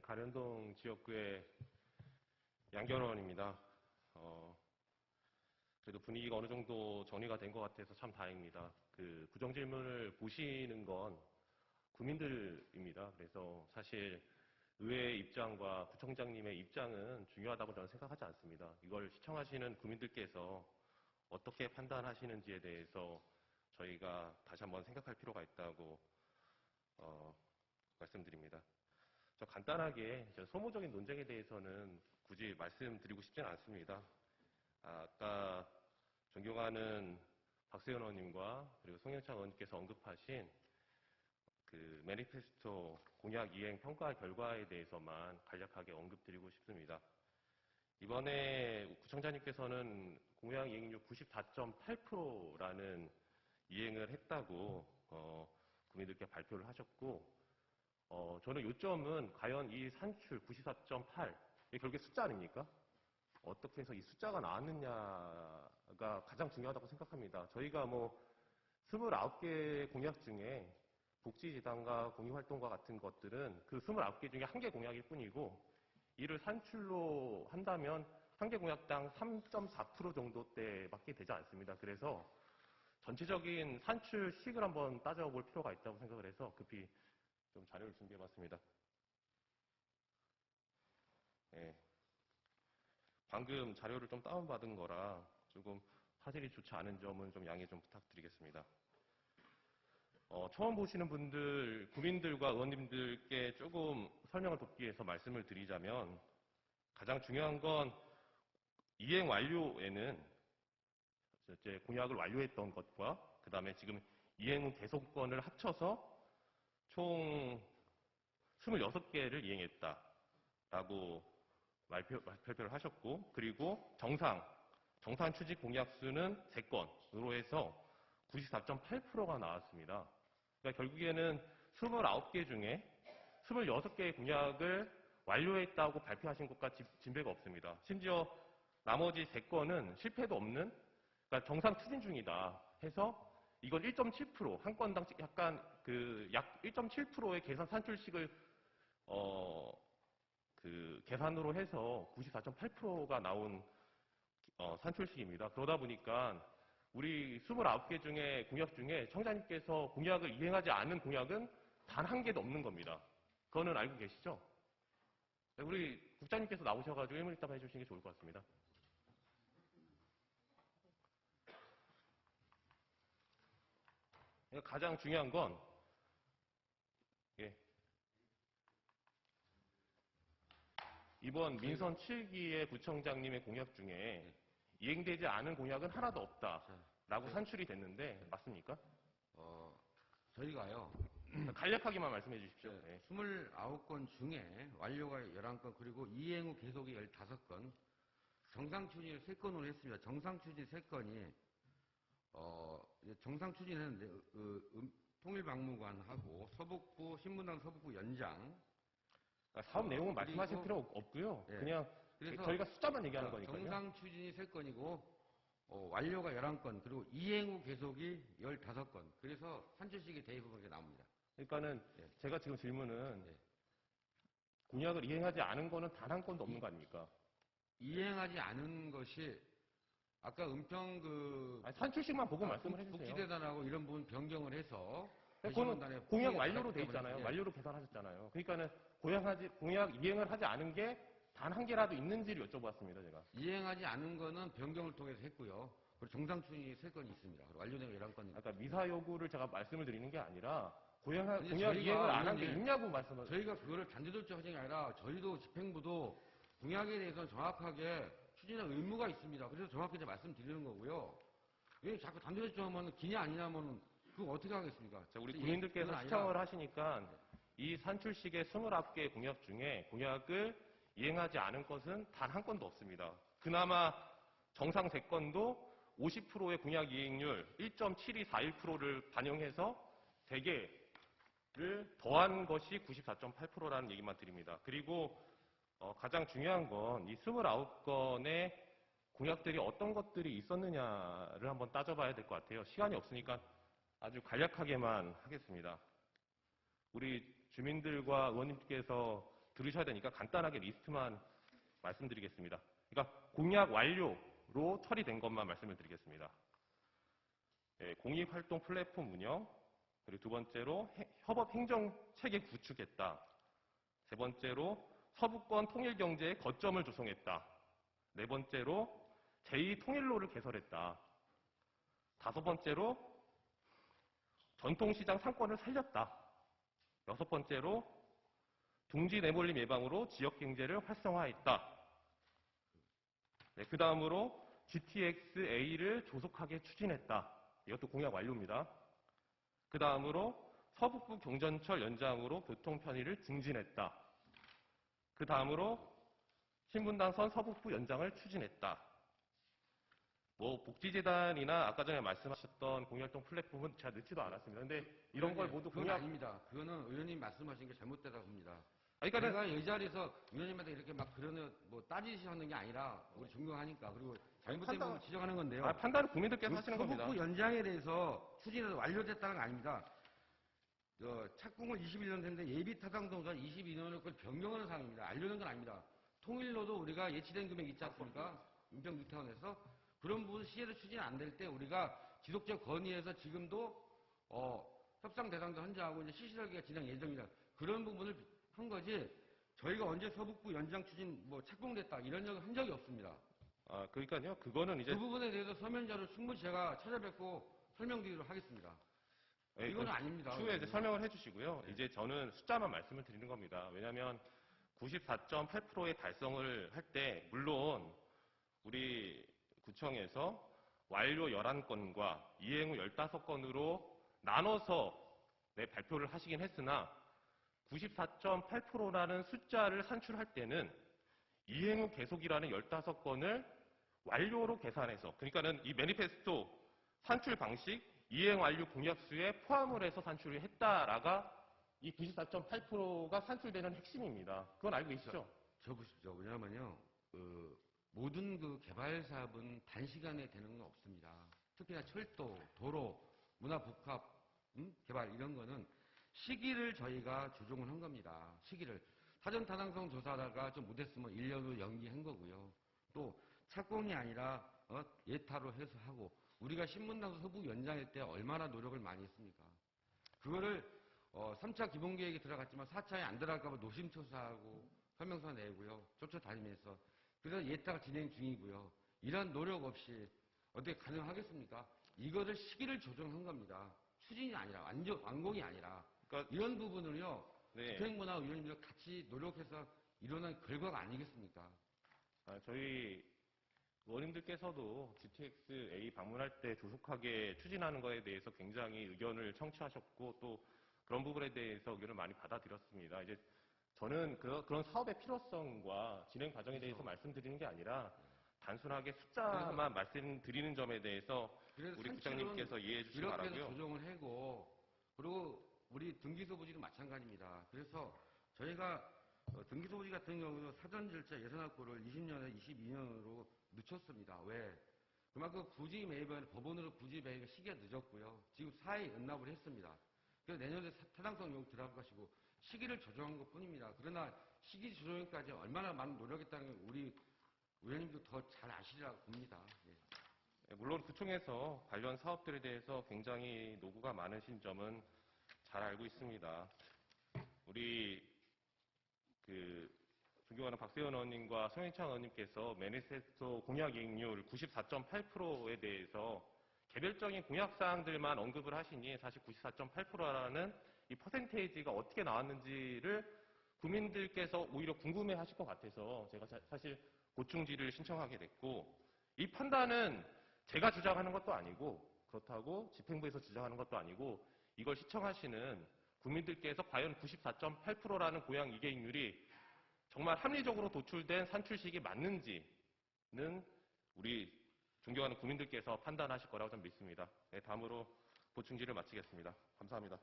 네, 가련동 지역구의 양결원입니다. 어, 그래도 분위기가 어느 정도 정리가 된 것 같아서 참 다행입니다. 그 부정질문을 보시는 건 국민들입니다. 그래서 사실 의회의 입장과 구청장님의 입장은 중요하다고 저는 생각하지 않습니다. 이걸 시청하시는 국민들께서 어떻게 판단하시는지에 대해서 저희가 다시 한번 생각할 필요가 있다고 어. 저 간단하게 저 소모적인 논쟁에 대해서는 굳이 말씀드리고 싶지는 않습니다. 아, 아까 존경하는 박세현 의원님과 그리고 송영창 의원님께서 언급하신 그 매니페스토 공약 이행 평가 결과에 대해서만 간략하게 언급드리고 싶습니다. 이번에 구청장님께서는 공약 이행률 94.8%라는 이행을 했다고 어, 국민들께 발표를 하셨고 어, 저는 요점은 과연 이 산출 94.8 이게 결국에 숫자 아닙니까? 어떻게 해서 이 숫자가 나왔느냐가 가장 중요하다고 생각합니다. 저희가 뭐 29개 공약 중에 복지지단과 공익활동과 같은 것들은 그 29개 중에 한 개 공약일 뿐이고 이를 산출로 한다면 한 개 공약당 3.4% 정도대밖에 되지 않습니다. 그래서 전체적인 산출식을 한번 따져볼 필요가 있다고 생각을 해서 급히 좀 자료를 준비해봤습니다. 예. 방금 자료를 좀 다운받은 거라 조금 화질이 좋지 않은 점은 좀 양해 좀 부탁드리겠습니다. 어, 처음 보시는 분들, 국민들과 의원님들께 조금 설명을 돕기 위해서 말씀을 드리자면 가장 중요한 건 이행 완료에는 이제 공약을 완료했던 것과 그 다음에 지금 이행 후 계속권을 합쳐서 총 26개를 이행했다라고 발표, 발표를 하셨고 그리고 정상, 정상 추직 공약 수는 3건으로 해서 94.8%가 나왔습니다. 그러니까 결국에는 29개 중에 26개의 공약을 완료했다고 발표하신 것과 진배가 없습니다. 심지어 나머지 3건은 실패도 없는 그러니까 정상 추진 중이다 해서 이걸 1.7%, 한 건당 약간 그 약 1.7%의 계산 산출식을 어, 그 계산으로 해서 94.8%가 나온 어, 산출식입니다. 그러다 보니까 우리 29개 중에 공약 중에 청장님께서 공약을 이행하지 않은 공약은 단 한 개도 없는 겁니다. 그거는 알고 계시죠? 네, 우리 국장님께서 나오셔가지고 일문일답 해주시는 게 좋을 것 같습니다. 가장 중요한 건 예. 이번 민선 7기의 구청장님의 공약 중에 이행되지 않은 공약은 하나도 없다라고 산출이 됐는데 맞습니까? 어, 저희가요, 간략하게만 말씀해 주십시오. 네, 네. 29건 중에 완료가 11건, 그리고 이행 후 계속이 15건, 정상 추진을 3건으로 했습니다. 정상 추진 3건이, 어, 정상 추진했는데, 그, 음, 통일박물관하고 서북부, 신문당 서북부 연장, 그러니까 사업 어, 내용은 말씀하실 필요 없고요. 예. 그냥 그래서 저희가 숫자만 얘기하는 어, 거니까요. 정상 추진이 3건이고, 어, 완료가 11건, 그리고 이행 후 계속이 15건. 그래서 산출식이 대부분 이렇게 나옵니다. 그러니까는 예. 제가 지금 질문은 예. 공약을 이행하지 않은 거는 단 한 건도 없는 거 아닙니까? 이행하지 않은 것이 아까 은평 그 아니, 산출식만 보고 아, 말씀을 국- 해주세요. 국지대단하고 이런 부분 변경을 해서 그거는 공약 완료로 돼 있잖아요. 예. 완료로 계산하셨잖아요. 그러니까는 공약하지 공약 이행을 하지 않은 게 단 한 개라도 있는지를 여쭤봤습니다, 제가. 이행하지 않은 거는 변경을 통해서 했고요. 그리고 정상 추진이 세 건이 있습니다. 그리고 완료된 11건이 아까 미사 여구를 제가 말씀을 드리는 게 아니라 공약, 공약 이행을 안 한 게 있냐고 말씀을. 저희가 그거를 단도직입적 하신 게 아니라 저희도 집행부도 공약에 대해서 정확하게 추진할 의무가 있습니다. 그래서 정확히 이제 말씀드리는 거고요. 왜 자꾸 단도직입적 하면 기냐 아니냐 하면 그거 어떻게 하겠습니까? 자, 우리 국민들께서 아니라 시청을 하시니까 이 산출식의 29개 공약 중에 공약을 이행하지 않은 것은 단 한 건도 없습니다. 그나마 정상 3건도 50%의 공약 이행률 1.7241%를 반영해서 3개를 더한 것이 94.8%라는 얘기만 드립니다. 그리고 어, 가장 중요한 건 이 29건의 공약들이 어떤 것들이 있었느냐를 한번 따져봐야 될 것 같아요. 시간이 없으니까 아주 간략하게만 하겠습니다. 우리 주민들과 의원님께서 들으셔야 되니까 간단하게 리스트만 말씀드리겠습니다. 그러니까 공약 완료로 처리된 것만 말씀을 드리겠습니다. 예, 공익활동 플랫폼 운영, 그리고 두 번째로 해- 협업 행정 체계 구축했다. 세 번째로 서부권 통일 경제의 거점을 조성했다. 네 번째로 제2통일로를 개설했다. 다섯 번째로 전통시장 상권을 살렸다. 여섯 번째로 둥지 내몰림 예방으로 지역 경제를 활성화했다. 네, 그 다음으로 GTX-A를 조속하게 추진했다. 이것도 공약 완료입니다. 그 다음으로 서북부 경전철 연장으로 교통 편의를 증진했다. 그 다음으로 신분당선 서북부 연장을 추진했다. 뭐 복지재단이나 아까 전에 말씀하셨던 공약동 플랫폼은 제가 넣지도 않았습니다. 근데 이런 걸 모두 그건 공약 아닙니다. 그거는 의원님 말씀하신 게 잘못되다고 봅니다. 아니, 그러니까 제가 이 자리에서 의원님한테 이렇게 막 그러는 뭐 따지시는 게 아니라 우리 존경하니까 그리고 잘못된 판단- 부분 지적하는 건데요. 아, 판단은 국민들께서 하시는 겁니다. 서북부 연장에 대해서 추진해서 완료됐다는 건 아닙니다. 어, 착공을 21년 했는데 예비 타당동선 22년을 그걸 변경하는 상황입니다. 알려는 건 아닙니다. 통일로도 우리가 예치된 금액 있지 않습니까? 은평 뉴타운에서 그런 부분 시에도 추진 안 될 때 우리가 지속적 건의해서 지금도 어, 협상 대상도 헌정하고 이제 시설기가 진행 예정이다. 그런 부분을 한 거지. 저희가 언제 서북부 연장 추진 뭐 착공됐다 이런 적은 한 적이 없습니다. 아, 그러니까요. 그거는 이제 그 부분에 대해서 서면자를 충분히 제가 찾아뵙고 설명드리도록 하겠습니다. 예, 이건 그 아닙니다. 추후에 이제 설명을 해주시고요. 이제 저는 숫자만 말씀을 드리는 겁니다. 왜냐하면 94.8%의 달성을 할 때 물론 우리 구청에서 완료 11건과 이행 후 15건으로 나눠서 네, 발표를 하시긴 했으나 94.8%라는 숫자를 산출할 때는 이행 후 계속이라는 15건을 완료로 계산해서 그러니까는 이 매니페스토 산출 방식 이행 완료 공약수에 포함을 해서 산출을 했다라가 이 94.8%가 산출되는 핵심입니다. 그건 알고 계시죠? 저 보십시오. 왜냐하면요, 그 모든 그 개발 사업은 단시간에 되는 건 없습니다. 특히나 철도, 도로, 문화복합 음? 개발 이런 거는 시기를 저희가 조정을 한 겁니다. 시기를 사전 타당성 조사하다가 좀 못했으면 1년으로 연기한 거고요. 또 착공이 아니라 어? 예타로 해서 하고 우리가 신문당 서부 연장할 때 얼마나 노력을 많이 했습니까? 그거를 어, 3차 기본계획에 들어갔지만 4차에 안 들어갈까봐 노심초사하고 설명서 내고요. 쫓아다니면서. 그래서 예타가 진행 중이고요. 이런 노력 없이 어떻게 가능하겠습니까? 이거를 시기를 조정한 겁니다. 추진이 아니라, 완전, 완공이 아니라. 그러니까 이런 부분을요, 네. 집행문화위원님들 같이 노력해서 일어난 결과가 아니겠습니까? 아, 저희 의원님들께서도 GTX-A 방문할 때 조속하게 추진하는 것에 대해서 굉장히 의견을 청취하셨고 또 그런 부분에 대해서 의견을 많이 받아들였습니다. 이제 저는 그, 런 사업의 필요성과 진행 과정에 대해서 말씀드리는 게 아니라 단순하게 숫자만 말씀드리는 점에 대해서 우리 부장님께서 이해해 주시기 바라고요. 조정을 하고 그리고 우리 등기소 부지도 마찬가지입니다. 그래서 저희가 어, 등기소 부지 같은 경우는 사전 절차 예산 확보를 20년에 22년으로 늦췄습니다. 왜? 그만큼 부지 매입은 법원으로 부지 매입 시기가 늦었고요. 지금 사회 연납을 했습니다. 그래서 내년에 사- 타당성 요구 들어갈 것이고 시기를 조정한 것 뿐입니다. 그러나 시기 조정까지 얼마나 많은 노력했다는 걸 우리 의원님도 더 잘 아시리라고 봅니다. 예. 네, 물론 구청에서 관련 사업들에 대해서 굉장히 노고가 많으신 점은 잘 알고 있습니다. 우리 그 존경하는 박세현 의원님과 송영창 의원님께서 매니페스토 공약 이행률 94.8%에 대해서 개별적인 공약 사항들만 언급을 하시니 사실 94.8%라는 이 퍼센테이지가 어떻게 나왔는지를 국민들께서 오히려 궁금해 하실 것 같아서 제가 자- 사실 보충지를 신청하게 됐고 이 판단은 제가 주장하는 것도 아니고 그렇다고 집행부에서 주장하는 것도 아니고 이걸 시청하시는 국민들께서 과연 94.8%라는 고양 이계익률이 정말 합리적으로 도출된 산출식이 맞는지는 우리 존경하는 국민들께서 판단하실 거라고 저는 믿습니다. 네, 다음으로 보충지를 마치겠습니다. 감사합니다.